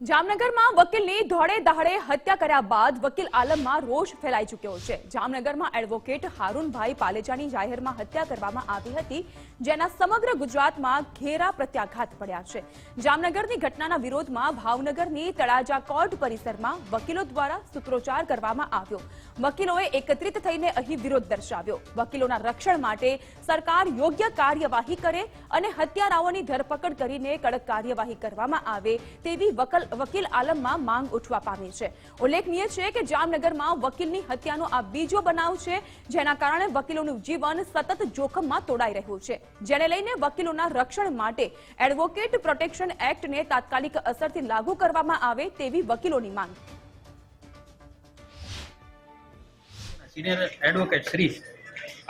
જામનગરમાં વકીલની ધોળે દહાડે હત્યા કર્યા બાદ વકીલ આલમમાં રોષ ફેલાઈ ચૂક્યો છે. જામનગરમાં એડવોકેટ હારૂનભાઈ પાલેજાની જાહેરમાં હત્યા કરવામાં આવી હતી, જેના સમગ્ર ગુજરાતમાં ઘેરા પ્રત્યાઘાત પડ્યા છે. જામનગરની ઘટનાના વિરોધમાં ભાવનગરની તળાજા કોર્ટ પરિસરમાં વકીલો દ્વારા સૂત્રોચ્ચાર કરવામાં આવ્યો. વકીલોએ એકત્રિત થઈને અહીં વિરોધ દર્શાવ્યો. વકીલોના રક્ષણ માટે સરકાર યોગ્ય કાર્યવાહી કરે અને હત્યારાઓની ધરપકડ કરીને કડક કાર્યવાહી કરવામાં આવે તેવી વકલ- વકીલ આલમમાં માંગ ઉઠવા પામી છે. ઉલ્લેખનીય છે કે જામનગરમાં વકીલની હત્યાનો આ બીજો બનાવ છે, જેના કારણે વકીલોનું જીવન સતત જોખમમાં તોડાઈ રહ્યું છે. જેને લઈને વકીલોના રક્ષણ માટે એડવોકેટ પ્રોટેક્શન એક્ટને તાત્કાલિક અસરથી લાગુ કરવામાં આવે તેવી વકીલોની માંગ. સિનિયર એડવોકેટ શ્રી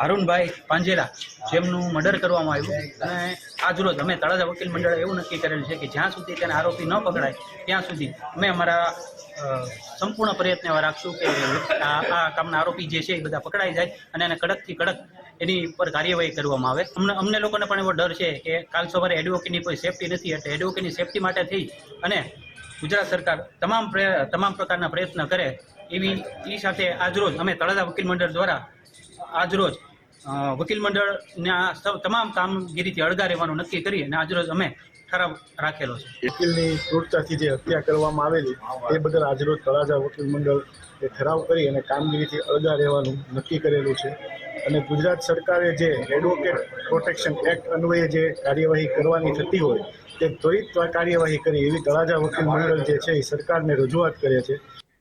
અરુણભાઈ પાંજેરા, જેમનું મર્ડર કરવામાં આવ્યું. અને આજરોજ અમે તળાજા વકીલ મંડળે એવું નક્કી કરેલું છે કે જ્યાં સુધી તેને આરોપી ન પકડાય, ત્યાં સુધી અમે અમારા સંપૂર્ણ પ્રયત્ન એવા રાખશું કે આ કામના આરોપી જે છે એ બધા પકડાઈ જાય અને એને કડકથી કડક એની પર કાર્યવાહી કરવામાં આવે. અમને અમને લોકોને પણ એવો ડર છે કે કાલ સવારે એડવોકેટની કોઈ સેફટી નથી, એટલે એડવોકેટની સેફટી માટે થઈ અને ગુજરાત સરકાર તમામ તમામ પ્રકારના પ્રયત્ન કરે એવી એ સાથે આજરોજ અમે તળાજા વકીલ મંડળ દ્વારા આજરોજ વકીલ મંડળના આ તમામ કામગીરીથી અળગા રહેવાનું નક્કી કરી અને આજરોજ અમે ઠરાવ રાખેલો છે. વકીલની ક્રૂરતાથી જે હત્યા કરવામાં આવેલી, એ બદલ આજરોજ તળાજા વકીલ મંડળ એ ઠરાવ કરી અને કામગીરીથી અળગા રહેવાનું નક્કી કરેલું છે. અને ગુજરાત સરકારે જે એડવોકેટ પ્રોટેક્શન એક્ટ અન્વયે જે કાર્યવાહી કરવાની થતી હોય, તે ત્વરિત કાર્યવાહી કરી એવી તળાજા વકીલ મંડળ જે છે, એ સરકારને રજૂઆત કરે છે.